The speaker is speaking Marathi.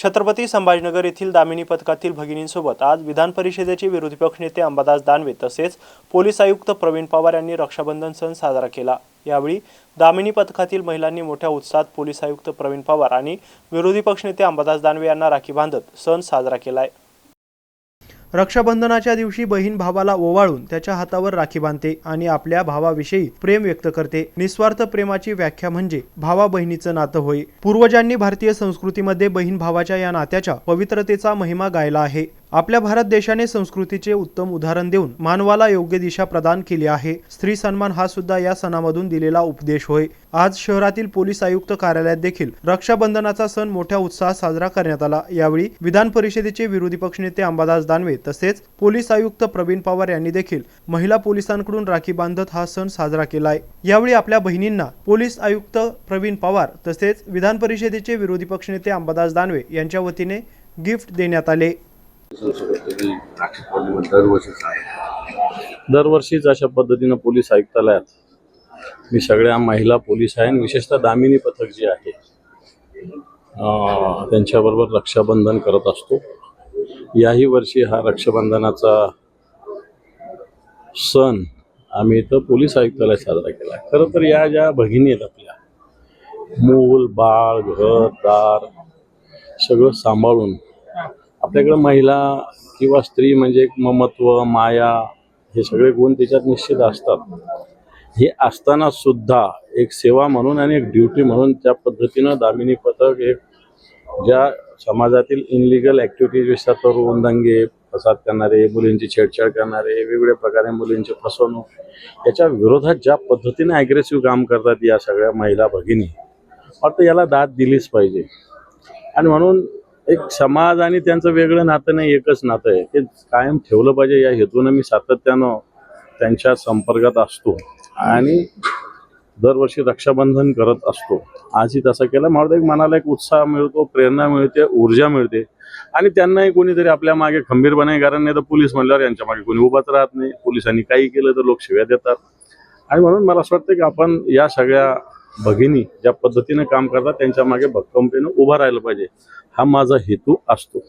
छत्रपती संभाजीनगर येथील दामिनी पथकातील भगिनींसोबत आज विधान परिषदेचे विरोधी पक्षनेते अंबादास दानवे तसेच पोलीस आयुक्त प्रवीण पवार यांनी रक्षाबंधन सण साजरा केला. यावेळी दामिनी पथकातील महिलांनी मोठ्या उत्साहात पोलीस आयुक्त प्रवीण पवार आणि विरोधी पक्षनेते अंबादास दानवे यांना राखी बांधत सण साजरा केला आहे रक्षाबंधनाच्या दिवशी बहीण भावाला ओवाळून त्याच्या हातावर राखी बांधते आणि आपल्या भावाविषयी प्रेम व्यक्त करते. निस्वार्थ प्रेमाची व्याख्या म्हणजे भावा बहिणीचं नातं होय. पूर्वजांनी भारतीय संस्कृतीमध्ये बहीण भावाच्या या नात्याच्या पवित्रतेचा महिमा गायला आहे. आपल्या भारत देशाने संस्कृतीचे उत्तम उदाहरण देऊन मानवाला योग्य दिशा प्रदान केली आहे. स्त्री सन्मान हा सुद्धा या सणामधून दिलेला उपदेश होय. आज शहरातील पोलीस आयुक्त कार्यालयात देखील रक्षाबंधनाचा सण मोठ्या उत्साहात साजरा करण्यात आला. यावेळी विधान परिषदेचे विरोधी पक्षनेते अंबादास दानवे तसेच पोलीस आयुक्त प्रवीण पवार यांनी देखील महिला पोलिसांकडून राखी बांधत हा सण साजरा केलाय. यावेळी आपल्या बहिणींना पोलीस आयुक्त प्रवीण पवार तसेच विधान परिषदेचे विरोधी पक्षनेते अंबादास दानवे यांच्या वतीने गिफ्ट देण्यात आले. पौर्णिमा दरवर्षीच आहे दरवर्षीच अशा पद्धतीनं पोलीस आयुक्तालयात मी सगळ्या महिला पोलीस आहे आणि विशेषतः दामिनी पथक जे आहे त्यांच्याबरोबर रक्षाबंधन करत असतो. याही वर्षी हा रक्षाबंधनाचा सण आम्ही इथं पोलीस आयुक्तालयात साजरा केला खरं तर या ज्या भगिनी आहेत आपल्या मूल बाळ घर दार सगळं सांभाळून आपल्याकडे महिला किंवा स्त्री म्हणजे एक ममत्व माया हे सगळे गुण त्याच्यात निश्चित असतात. हे असताना सुद्धा एक सेवा म्हणून आणि एक ड्युटी म्हणून त्या पद्धतीनं दामिनी पथक एक ज्या समाजातील इनलिगल ॲक्टिव्हिटीज विसतात तरुण दंगे फसाद करणारे मुलींची छेडछाड करणारे वेगवेगळ्या प्रकारे मुलींची फसवणूक याच्या विरोधात ज्या पद्धतीने ॲग्रेसिव्ह काम करतात या सगळ्या महिला भगिनी वाटतं याला दाद दिलीच पाहिजे. आणि म्हणून एक समाज आणि त्यांचं वेगळं नातं नाही एकच नातं आहे. ते कायम ठेवलं पाहिजे. या हेतूनं मी सातत्यानं त्यांच्या संपर्कात असतो आणि दरवर्षी रक्षाबंधन करत असतो. आजही तसं केलं. मला एक मनाला एक उत्साह मिळतो प्रेरणा मिळते ऊर्जा मिळते. आणि त्यांनाही कोणीतरी आपल्या मागे खंबीरपणे कारण नाही तर पोलीस म्हणल्यावर यांच्या मागे कोणी उभाच राहत नाही. पोलिसांनी काही केलं तर लोक शिव्या देतात. आणि म्हणून मला असं वाटतं की आपण या सगळ्या भगिनी ज्या पद्धतीने काम करतात त्यांच्या मागे भक्कमपणे उभा राहिलं पाहिजे. हा माझा हेतू असतो.